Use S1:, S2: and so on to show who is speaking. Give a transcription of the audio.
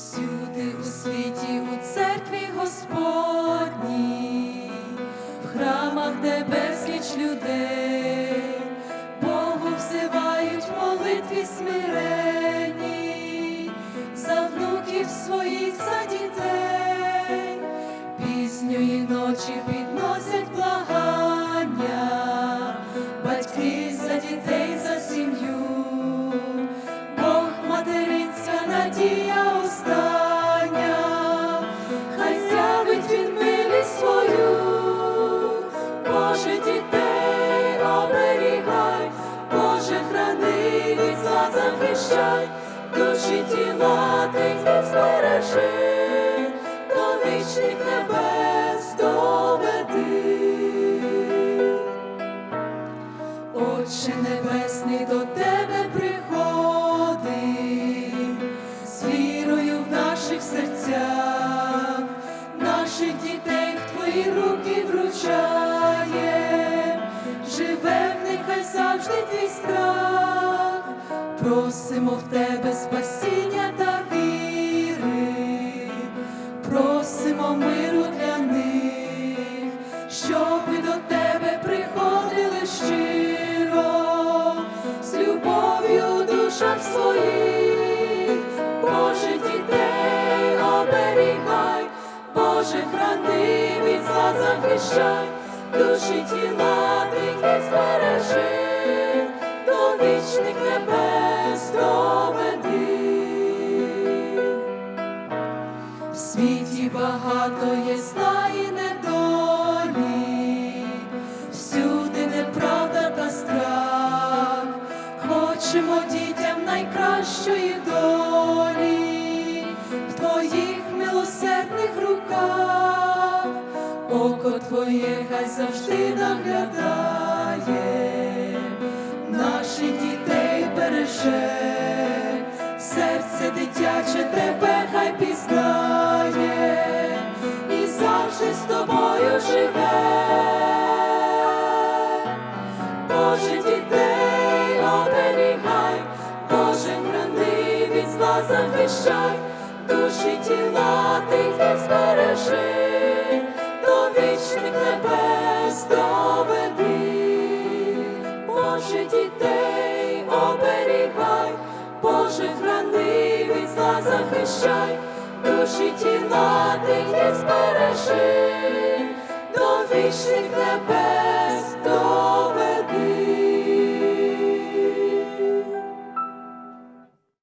S1: Всюди у світі, у церкві Господній, в храмах, де безліч людей, Богу взивають молитві смиренні, за внуків своїх, за дітей, пізньої ночі підносять благання, оберігай, Боже храни від захищай, душі тіла тих збережи, до вічних небес доведи. Отче Небесний до тебе приходить, з вірою в наших серцях, наших дітей в твої руки вручає, них хай завжди твій страх, просимо в тебе спасіння та віри, просимо миру для них, щоб і до тебе приходили щиро, з любов'ю душах своїх, Боже дітей оберігай, Боже храни від зла захищай, душі тіла тихі збережи, до вічних небес доведи. В світі багато є зла і недолі, всюди неправда та страх, хочемо дітям найкращої око твоє хай завжди наглядає, наших дітей береже, серце дитяче тебе хай пізнає, і завжди з тобою живе. Боже дітей оберігай, Боже храни від зла захищай, душі тіла тихі збережи, до вічних небес доведи. Боже дітей оберігай, Боже храни від зла захищай, душі тіла не збережи, до вічних небес.